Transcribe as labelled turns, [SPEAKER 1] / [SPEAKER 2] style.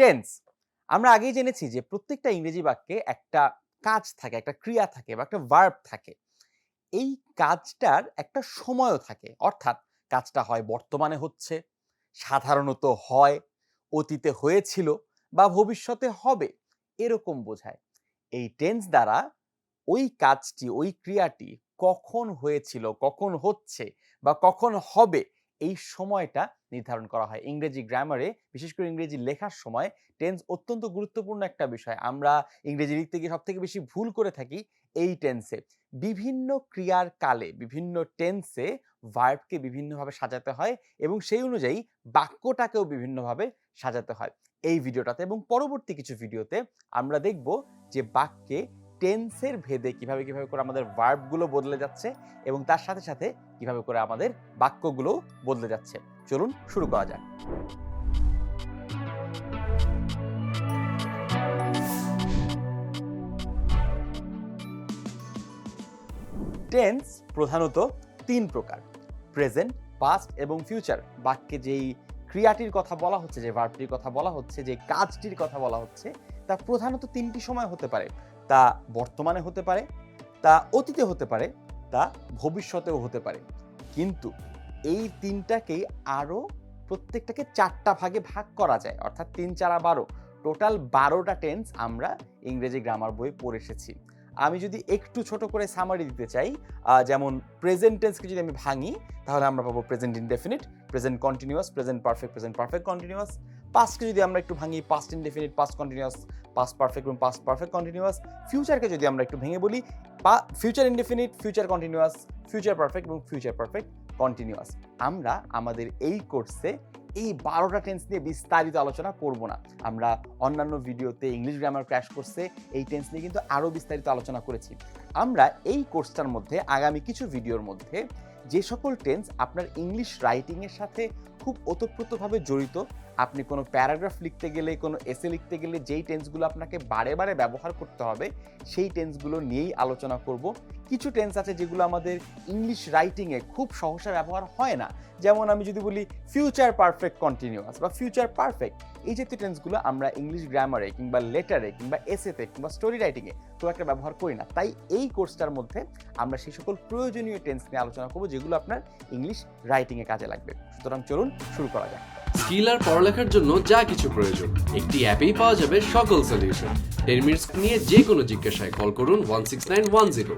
[SPEAKER 1] Tense আমরা আগেই জেনেছি যে প্রত্যেকটা ইংরেজি বাক্যে একটা কাজ থাকে, একটা ক্রিয়া থাকে বা একটা ভার্ব থাকে। এই কাজটার একটা সময়ও থাকে। অর্থাৎ কাজটা হয় বর্তমানে হচ্ছে, সাধারণত হয়, অতীতে হয়েছিল বা ভবিষ্যতে হবে, এরকম বোঝায়। এই টেন্স দ্বারা ওই কাজটি, ওই ক্রিয়াটি কখন হয়েছিল, কখন হচ্ছে বা কখন হবে এই সময়টা নির্ধারণ করা হয়। ইংরেজি গ্রামারে বিশেষ করে ইংরেজি লেখার সময় টেন্স অত্যন্ত গুরুত্বপূর্ণ একটা বিষয়। আমরা ইংরেজি লিখতে গিয়ে সব থেকে বেশি ভুল করে থাকি এই টেন্সে বিভিন্ন ক্রিয়ার কালে, বিভিন্ন টেন্সে ভার্বকে বিভিন্নভাবে সাজাতে হয় এবং সেই অনুযায়ী বাক্যটাকেও বিভিন্নভাবে সাজাতে হয়। এই ভিডিওটাতে এবং পরবর্তী কিছু ভিডিওতে আমরা দেখব যে বাক্যে টেন্সের ভেদে কীভাবে কীভাবে করে আমাদের ভার্বগুলো বদলে যাচ্ছে এবং তার সাথে সাথে কীভাবে করে আমাদের বাক্যগুলো বদলে যাচ্ছে। চলুন শুরু করা যাক। টেন্স প্রধানত তিন প্রকার, প্রেজেন্ট পাস্ট এবং ফিউচার বাক্যে যেই ক্রিয়াটির কথা বলা হচ্ছে, যে ভার্বটির কথা বলা হচ্ছে, যে কাজটির কথা বলা হচ্ছে তা প্রধানত তিনটি সময় হতে পারে। তা বর্তমানে হতে পারে, তা অতীতে হতে পারে, তা ভবিষ্যতেও হতে পারে। কিন্তু এই তিনটাকেই আরও প্রত্যেকটাকে চারটা ভাগে ভাগ করা যায়, অর্থাৎ তিন, চারা বারো। টোটাল বারোটা টেন্স আমরা ইংরেজি গ্রামার বই পড়ে এসেছি। আমি যদি একটু ছোট করে সামারি দিতে চাই যেমন প্রেজেন্ট টেন্সকে যদি আমি ভাঙি, তাহলে আমরা পাবো present indefinite present continuous present perfect present perfect continuous পাস্টকে যদি আমরা একটু ভাঙি past indefinite past continuous past perfect এবং পাস্ট পারফেক্ট কন্টিনিউয়াস ফিউচারকে যদি আমরা একটু ভেঙে বলি future indefinite future continuous future perfect এবং ফিউচার পারফেক্ট কন্টিনিউয়াস আমরা আমাদের এই কোর্সে এই বারোটা টেন্স নিয়ে বিস্তারিত আলোচনা করব না। আমরা অন্যান্য ভিডিওতে ইংলিশ গ্রামার ক্র্যাশ করছে এই টেন্স নিয়ে কিন্তু আরও বিস্তারিত আলোচনা করেছি। আমরা এই কোর্সটার মধ্যে, আগামী কিছু ভিডিওর মধ্যে যে সকল টেন্স আপনার ইংলিশ রাইটিংয়ের সাথে খুব ওতপ্রোতভাবে জড়িত আপনি কোনো প্যারাগ্রাফ লিখতে গেলে, কোনো এসে লিখতে গেলে যেই টেন্সগুলো আপনাকে বারে বারে ব্যবহার করতে হবে, সেই টেন্সগুলো নিয়েই আলোচনা করব। কিছু টেন্স আছে যেগুলো আমাদের ইংলিশ রাইটিংয়ে খুব সহসা ব্যবহার হয় না। যেমন আমি যদি বলি ফিউচার পারফেক্ট কন্টিনিউয়াস বা ফিউচার পারফেক্ট এই জাতীয় টেন্সগুলো আমরা ইংলিশ গ্রামারে কিংবা লেটারে কিংবা এসেতে কিংবা স্টোরি রাইটিংয়ে খুব একটা ব্যবহার করি না। তাই এই কোর্সটার মধ্যে আমরা সেই সকল প্রয়োজনীয় টেন্স নিয়ে আলোচনা করব যেগুলো আপনার ইংলিশ রাইটিংয়ে কাজে লাগবে। সুতরাং চলুন শুরু করা যাক।
[SPEAKER 2] স্কিল আর পড়ালেখার জন্য যা কিছু প্রয়োজন। একটি অ্যাপেই পাওয়া যাবে সকল সলিউশন টেন মিনিটস নিয়ে যে কোনো জিজ্ঞাসায় কল করুন one six nine one zero